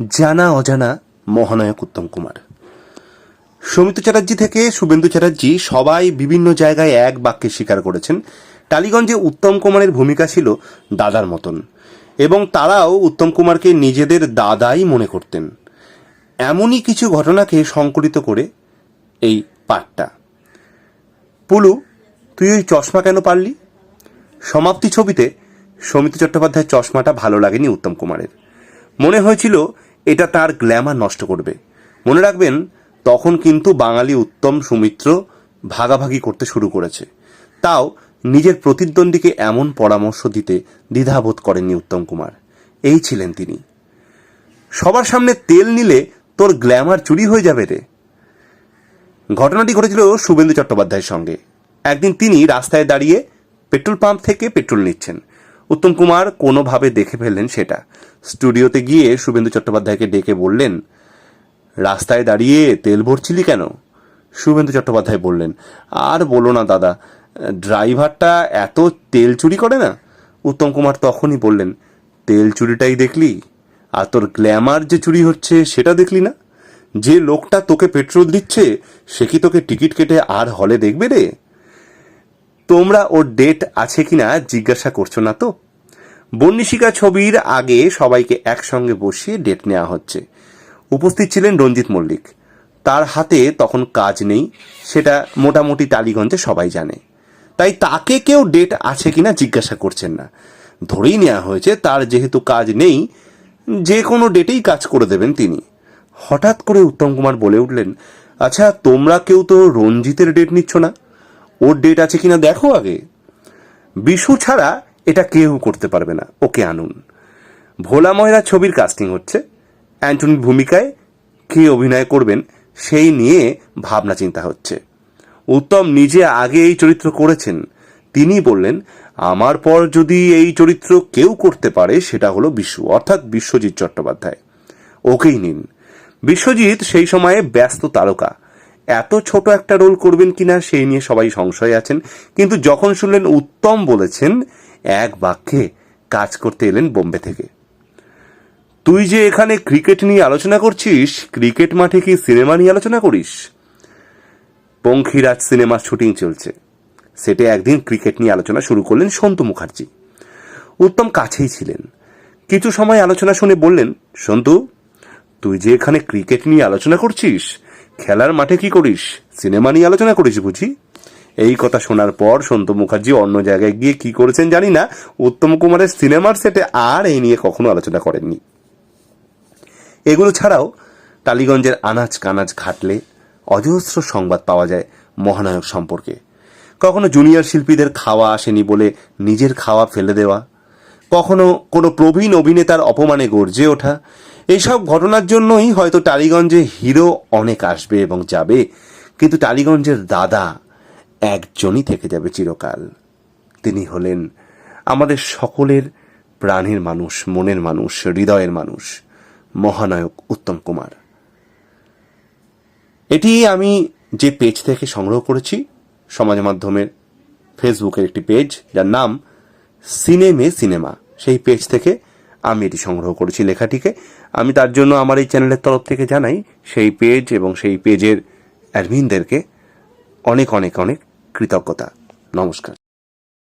জানা অজানা মহানায়ক উত্তম কুমার। সৌমিত্র চ্যাটার্জি থেকে শুভেন্দু চ্যাটার্জি সবাই বিভিন্ন জায়গায় এক বাক্যে স্বীকার করেছেন, টালিগঞ্জে উত্তম কুমারের ভূমিকা ছিল দাদার মতন এবং তারাও উত্তম কুমারকে নিজেদের দাদাই মনে করতেন। এমনই কিছু ঘটনাকে সংকলিত করে এই পাঠটা। পুলু, তুই ওই চশমা কেন পারলি? সমাপ্তি ছবিতে সমিতি চট্টোপাধ্যায়ের চশমাটা ভালো লাগেনি উত্তম কুমারের। মনে হয়েছিল এটা তার গ্ল্যামার নষ্ট করবে। মনে রাখবেন, তখন কিন্তু বাঙালি উত্তম সুমিত্র ভাগাভাগি করতে শুরু করেছে। তাও নিজের প্রতিদ্বন্দ্বীকে এমন পরামর্শ দিতে দ্বিধাবোধ করেননি উত্তম কুমার। এই ছিলেন তিনি। সবার সামনে তেল নিলে তোর গ্ল্যামার চুরি হয়ে যাবে রে। ঘটনাটি ঘটেছিল শুভেন্দু চট্টোপাধ্যায়ের সঙ্গে। একদিন তিনি রাস্তায় দাঁড়িয়ে পেট্রোল পাম্প থেকে পেট্রোল নিচ্ছেন। উত্তম কুমার কোনোভাবে দেখে ফেললেন সেটা। স্টুডিওতে গিয়ে শুভেন্দু চট্টোপাধ্যায়কে ডেকে বললেন, রাস্তায় দাঁড়িয়ে তেল ভরছিলি কেন? শুভেন্দু চট্টোপাধ্যায় বললেন, আর বলো না দাদা, ড্রাইভারটা এত তেল চুরি করে না? উত্তম কুমার তখনই বললেন, তেল চুরিটাই দেখলি, আর তোর গ্ল্যামার যে চুরি হচ্ছে সেটা দেখলি না? যে লোকটা তোকে পেট্রোল দিচ্ছে, সে কি তোকে টিকিট কেটে আর হলে দেখবে রে? তোমরা ওর ডেট আছে কিনা জিজ্ঞাসা করছ না তো? বন্নিশিকা ছবির আগে সবাইকে একসঙ্গে বসিয়ে ডেট নেওয়া হচ্ছে। উপস্থিত ছিলেন রঞ্জিত মল্লিক। তার হাতে তখন কাজ নেই, সেটা মোটামুটি টালিগঞ্জে সবাই জানে। তাই তাকে কেউ ডেট আছে কিনা জিজ্ঞাসা করছেন না। ধরেই নেওয়া হয়েছে, তার যেহেতু কাজ নেই, যে কোনো ডেটেই কাজ করে দেবেন তিনি। হঠাৎ করে উত্তম কুমার বলে উঠলেন আচ্ছা তোমরা কেউ তো রঞ্জিতের ডেট নিচ্ছ না? ওর ডেট আছে কিনা দেখো আগে। বিশু ছাড়া এটা কেউ করতে পারবে না। ওকে আনুন। ভোলা ময়রা ছবির কাস্টিং হচ্ছে। অ্যান্টনির ভূমিকায় কে অভিনয় করবেন, সেই নিয়ে ভাবনা চিন্তা হচ্ছে। উত্তম নিজে আগে এই চরিত্র করেছেন। তিনি বললেন, আমার পর যদি এই চরিত্র কেউ করতে পারে, সেটা হলো বিশ্ব অর্থাৎ বিশ্বজিৎ চট্টোপাধ্যায়। ওকেই নিন। বিশ্বজিৎ সেই সময়ে ব্যস্ত তারকা। এত ছোট একটা রোল করবেন কিনা, সেই নিয়ে সবাই সংশয়ে আছেন। কিন্তু যখন শুনলেন উত্তম বলেছেন এক বাক্যে কাজ করতে এলেন বোম্বে থেকে। তুই যে এখানে ক্রিকেট নিয়ে আলোচনা করছিস, ক্রিকেট মাঠে কি সিনেমা নিয়ে আলোচনা করিস? পঙ্খিরাজ সিনেমার শুটিং চলছে। সেটে একদিন ক্রিকেট নিয়ে আলোচনা শুরু করলেন সন্তু মুখার্জি। উত্তম কাছেই ছিলেন। কিছু সময় আলোচনা শুনে বললেন, সন্তু, তুই যে এখানে ক্রিকেট নিয়ে আলোচনা করছিস, খেলার মাঠে কি করিস? সিনেমা নিয়ে আলোচনা করিস বুঝি? এই কথা শোনার পর সন্তু মুখার্জি অন্য জায়গায় গিয়ে কি করেছেন জানি না। উত্তম কুমারের সিনেমার সেটে আর এই নিয়ে কখনো আলোচনা করেননি। এগুলো ছাড়াও টালিগঞ্জের আনাজ কানাজ ঘাটলে অজস্র সংবাদ পাওয়া যায় মহানায়ক সম্পর্কে। কখনো জুনিয়র শিল্পীদের খাওয়া আসেনি বলে নিজের খাওয়া ফেলে দেওয়া। কখনো কোনো প্রবীণ অভিনেতার অপমানে গর্জে ওঠা। এইসব ঘটনার জন্যই হয়তো টালিগঞ্জে হিরো অনেক আসবে এবং যাবে। কিন্তু টালিগঞ্জের দাদা একজনই থেকে যাবে চিরকাল। তিনি হলেন আমাদের সকলের প্রাণের মানুষ, মনের মানুষ, হৃদয়ের মানুষ, মহানায়ক উত্তম কুমার। এটি আমি যে পেজ থেকে সংগ্রহ করেছি, সমাজ মাধ্যমের ফেসবুকের একটি পেজ, যার নাম সিনেমে সিনেমা। সেই পেজ থেকে আমি এটি সংগ্রহ করেছি লেখাটিকে। আমি তার জন্য আমার এই চ্যানেলের তরফ থেকে জানাই, সেই পেজ এবং সেই পেজের অ্যাডমিনদেরকে অনেক অনেক অনেক কৃতজ্ঞতা। নমস্কার।